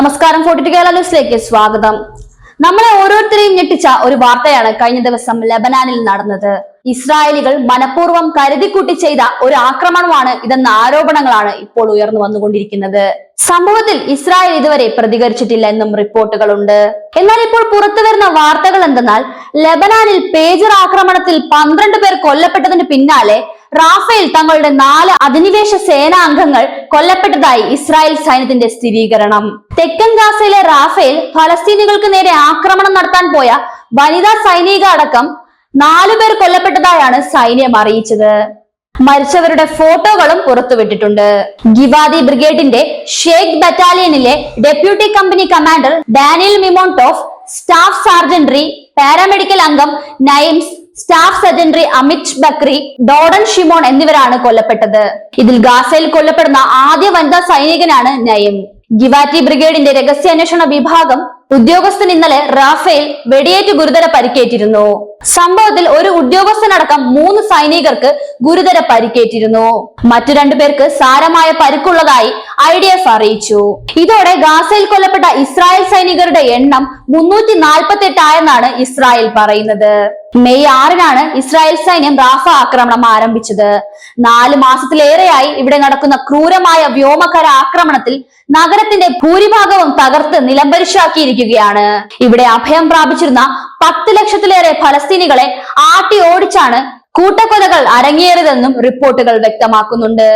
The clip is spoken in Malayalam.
നമസ്കാരം ഫോർട്ടി കേരള ന്യൂസിലേക്ക് സ്വാഗതം. നമ്മളെ ഓരോരുത്തരെയും ഞെട്ടിച്ച ഒരു വാർത്തയാണ് കഴിഞ്ഞ ദിവസം ലബനാനിൽ നടന്നത്. ഇസ്രായേലികൾ മനഃപൂർവം കരുതിക്കൂട്ടി ചെയ്ത ഒരു ആക്രമണമാണ് ഇതെന്ന ആരോപണങ്ങളാണ് ഇപ്പോൾ ഉയർന്നു വന്നുകൊണ്ടിരിക്കുന്നത്. സംഭവത്തിൽ ഇസ്രായേൽ ഇതുവരെ പ്രതികരിച്ചിട്ടില്ല എന്നും റിപ്പോർട്ടുകളുണ്ട്. എന്നാൽ ഇപ്പോൾ പുറത്തു വരുന്ന വാർത്തകൾ എന്തെന്നാൽ ലബനാനിൽ പേജർ ആക്രമണത്തിൽ പന്ത്രണ്ട് പേർ കൊല്ലപ്പെട്ടതിന് പിന്നാലെ റാഫേൽ തങ്ങളുടെ നാല് അധിനിവേശ സേനാ അംഗങ്ങൾ കൊല്ലപ്പെട്ടതായി ഇസ്രായേൽ സൈന്യത്തിന്റെ സ്ഥിരീകരണം. തെക്കൻ ഗാസയിലെ റാഫേൽ ഫലസ്തീനികൾക്ക് നേരെ ആക്രമണം നടത്താൻ പോയ വനിതാ സൈനിക അടക്കം നാലു പേർ കൊല്ലപ്പെട്ടതായാണ് സൈന്യം അറിയിച്ചത്. മരിച്ചവരുടെ ഫോട്ടോകളും പുറത്തുവിട്ടിട്ടുണ്ട്. ഗിവാദി ബ്രിഗേഡിന്റെ ഷേഖ് ബറ്റാലിയനിലെ ഡെപ്യൂട്ടി കമ്പനി കമാൻഡർ ഡാനിയൽ മിമോണ്ടോഫ് സ്റ്റാഫ് സാർജൻട്രി പാരാമെഡിക്കൽ അംഗം നൈംസ് സ്റ്റാഫ് സെക്രട്ടറി അമിത് ബക്രി ഡോഡൻ ഷിമോൺ എന്നിവരാണ് കൊല്ലപ്പെട്ടത്. ഇതിൽ ഗാസയിൽ കൊല്ലപ്പെടുന്ന ആദ്യ വനിതാ സൈനികനാണ് നയം. ഗിവാറ്റി ബ്രിഗേഡിന്റെ രഹസ്യാന്വേഷണ വിഭാഗം ഉദ്യോഗസ്ഥൻ ഇന്നലെ റാഫേൽ വെടിയേറ്റ് ഗുരുതര പരിക്കേറ്റിരുന്നു. സംഭവത്തിൽ ഒരു ഉദ്യോഗസ്ഥനടക്കം മൂന്ന് സൈനികർക്ക് ഗുരുതര പരിക്കേറ്റിരുന്നു. മറ്റു രണ്ടുപേർക്ക് സാരമായ പരിക്കുള്ളതായി ഐ ഡി എഫ് അറിയിച്ചു. ഇതോടെ ഗാസയിൽ കൊല്ലപ്പെട്ട ഇസ്രായേൽ സൈനികരുടെ എണ്ണം മുന്നൂറ്റി നാൽപ്പത്തി എട്ടായെന്നാണ് ഇസ്രായേൽ പറയുന്നത്. മെയ് ആറിനാണ് ഇസ്രായേൽ സൈന്യം റാഫ ആക്രമണം ആരംഭിച്ചത്. നാല് മാസത്തിലേറെയായി ഇവിടെ നടക്കുന്ന ക്രൂരമായ വ്യോമകര ആക്രമണത്തിൽ നഗരത്തിന്റെ ഭൂരിഭാഗവും തകർത്ത് നിലംപരിശാക്കിയിരിക്കുകയാണ്. ഇവിടെ അഭയം പ്രാപിച്ചിരുന്ന പത്ത് ലക്ഷത്തിലേറെ ഫലസ്തീനികളെ ആട്ടി ഓടിച്ചാണ് കൂട്ടക്കൊലകൾ അരങ്ങേറിയതെന്നും റിപ്പോർട്ടുകൾ വ്യക്തമാക്കുന്നുണ്ട്.